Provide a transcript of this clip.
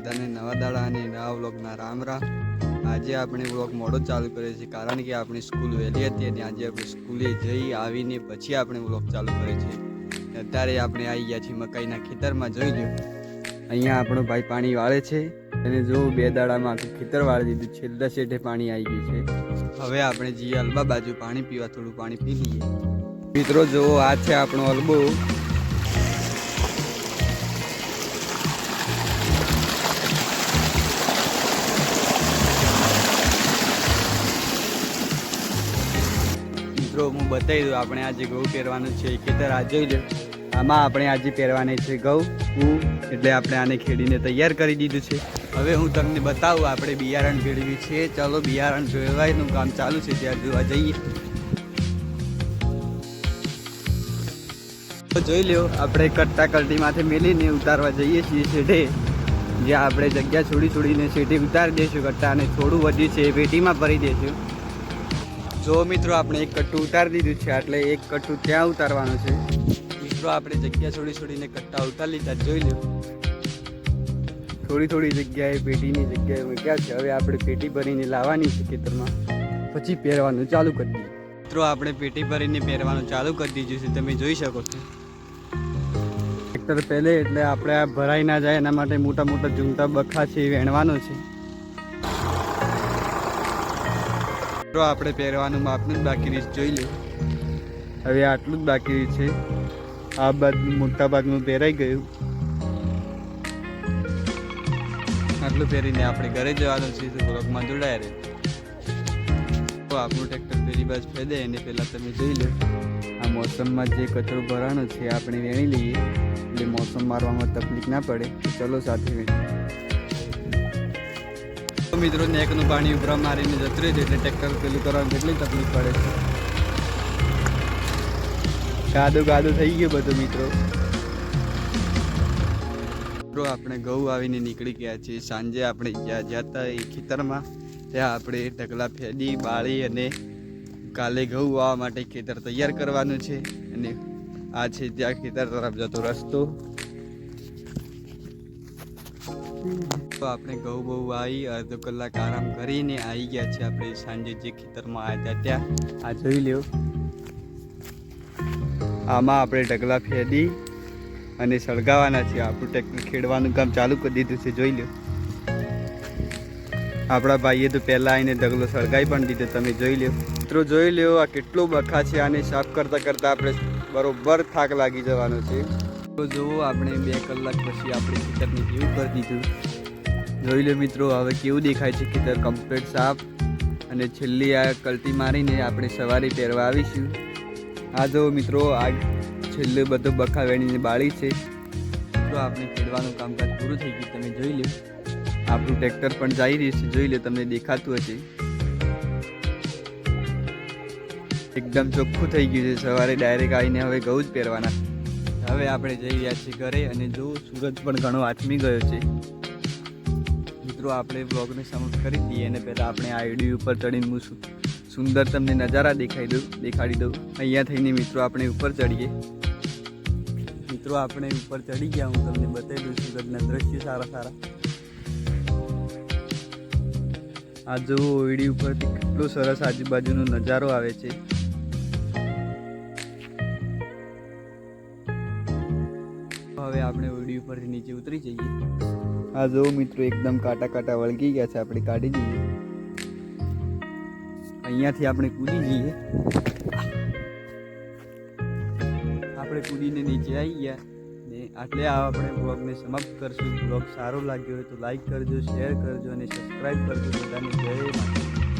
બધાને નવા દાડા અને નવા વ્લોગના રામ રામ. આજે આપણે વ્લોગ મોડો ચાલુ કરીએ છીએ કારણ કે આપણી સ્કૂલ વહેલી હતી અને આજે આપણે સ્કૂલે જઈ આવીને પછી આપણે વ્લોગ ચાલુ કરીએ છે. અત્યારે આપણે આવી ગયા છીએ મકાઈના ખેતરમાં, જોઈ લો અહીંયા આપણો ભાઈ પાણી વાળે છે અને જો બે દાડામાં આખું ખેતર વાળી દીધું, છેલ્લા શેઠે પાણી આવી ગયું છે. હવે આપણે જઈએ અલબા બાજુ, પાણી પીવા થોડું પાણી પી લઈએ. મિત્રો જો આ છે આપણો અલબો મિત્રો હું બતાવી દઉં, આપણે આજે ઘઉં પહેરવાનું છે ખેતર આ જોઈ લો. આમાં આપણે આજે પહેરવાની છે ઘઉં હું, એટલે આપણે આને ખેડીને તૈયાર કરી દીધું છે. હવે હું તમને બતાવું, આપણે બિયારણ ભેળવ્યું છે. ચાલો બિયારણ ભેળવાયનું કામ ચાલુ છે, ત્યાં જોવા જઈએ. જોઈ લ્યો આપણે કટ્ટા કલ્ટીમાંથી મેલીને ઉતારવા જઈએ છીએ શેઠે જ્યાં આપણે જગ્યા છોડી છોડીને શેઠે ઉતારી દઈશું કટ્ટા અને થોડું વધ્યું છે, એ પેટીમાં ભરી દઈશું. જો મિત્રો આપણે એક કટ્ટું ઉતારી દીધું છે, એટલે એક કટ્ટું ત્યાં ઉતારવાનું છે. મિત્રો આપણે જગ્યા છોડી છોડીને કટ્ટા ઉતારી લીધા, જોઈ લો થોડી થોડી જગ્યાએ પેટીની જગ્યાએ મૂક્યા છે હવે આપણે પેટી ભરીને લાવવાની છે ખેતરમાં. પછી પહેરવાનું ચાલુ કરી દઈએ. મિત્રો, આપણે પેટી ભરીને પહેરવાનું ચાલુ કરી દીધું છે. તમે જોઈ શકો છો. ટ્રેક્ટર પહેલે, એટલે આપણે આ ભરાઈ ના જાય, એના માટે મોટા મોટા ઝુમતા બખા છે, એ વેણવાનો છે. મિત્રો આપણે પહેરવાનું માપનું જ બાકી છે, જોઈ લે. હવે આટલું જ બાકી રહ્યું છે. આ બાદ મોટા ભાગનું પહેરાઈ ગયું. આટલું પહેરીને આપણે ઘરે જવાનું છે તો બ્લોકમાં જોડાય રહે તો આપણું ટ્રેક્ટર પેલી બાજુ ફેદે એને પહેલાં તમે જોઈ લો. આ મોસમમાં જે કચરો ભરાણો છે આપણે વેણી લઈએ. એટલે મોસમ મારવામાં તકલીફ ના પડે. તો ચલો સાથે વેણી મિત્રો નેકનું પાણી ઉભરા મારીને જતું રહે છે એટલે ટ્રેક્ટર પેલું કરવાનું કેટલી તકલીફ પડે છે. કાદો કાદો થઈ ગયો બધું, મિત્રો. મિત્રો, આપણે ઘઉં આવીને નીકળી ગયા છીએ. સાંજે આપણે જ્યાં જ્યાં હતા એ ખેતરમાં, ત્યાં આપણે ઢગલા ફેદી બાળી અને કાલે ઘઉં વાવવા માટે ખેતર તૈયાર કરવાનું છે. અને આ છે ત્યાં ખેતર તરફ જતો રસ્તો. તો આપણે ઘઉં બહુ આવી અડધો કલાક આરામ કરીને આવી ગયા છે આપણે સાંજે જે ખેતરમાં આવ્યા હતા ત્યાં. આ જોઈ લ્યો. આમાં આપણે ઢગલા ફેદી અને સળગાવવાના છે આપણું ટ્રેક્ટર ખેડવાનું કામ ચાલુ કરી દીધું છે, જોઈ લ્યો. આપણા ભાઈએ તો પહેલાં આવીને ઢગલો સળગાવી પણ દીધો, તમે જોઈ લ્યો. મિત્રો, જોઈ લ્યો, આ કેટલો બખા છે, આને સાફ કરતાં કરતાં આપણે બરોબર થાક લાગી જવાનો છે. તો જુઓ, આપણે બે કલાક પછી આપણે ખેતરને જીવ કરી દીધું. જોઈ લો મિત્રો, હવે કેવું દેખાય છે ખેતર કમ્પ્લીટ સાફ. અને છેલ્લી આ કલટી મારીને આપણે સવારે પહેરવા આવીશું. આ જો મિત્રો, આ છેલ્લે બધો બખા વેણીને બાળી છે. તો આપણે ખેડવાનું કામકાજ પૂરું થઈ ગયું, તમે જોઈ લો. આપણું ટ્રેક્ટર પણ જઈ રહ્યું છે, જોઈ લો, તમને દેખાતું હશે. એકદમ ચોખ્ખું થઈ ગયું છે, સવારે ડાયરેક્ટ આવીને હવે ઘઉં જ પહેરવાના. હવે આપણે જઈ રહ્યા છીએ ઘરે અને જો સૂરજ પણ ઘણો આથમી ગયો છે. મિત્રો, આપણે બ્લોગને સમાપ્ત કરી દઈએ અને પહેલાં આપણે આઈડી ઉપર ચડીને હું સુંદર તમને નજારા દેખાઈ દઉં, દેખાડી દઉં. અહીંયા થઈને મિત્રો, આપણે ઉપર ચડીએ. મિત્રો, આપણે ઉપર ચડી ગયા, હું તમને બતાવી દઉં સુરતના દ્રશ્ય સારા સારા. આ જો ઓઈડી ઉપરથી કેટલો સરસ આજુબાજુનો નજારો આવે છે. હવે આપણે ઓઈડી ઉપરથી નીચે ઉતરી જઈએ. આ જો મિત્રો એકદમ કાંટા કાંટા વળગી ગયા છે, આપણે કાઢી દઈએ. અહીંયાથી આપણે કૂદી જઈએ. આપણે કૂદીને નીચે આવી ગયા. ને આટલે આપણે બ્લોગને સમાપ્ત કરશું. બ્લોગ સારો લાગ્યો હોય તો લાઈક કરજો, શેર કરજો અને સબસ્ક્રાઈબ કરજો બધાને. જય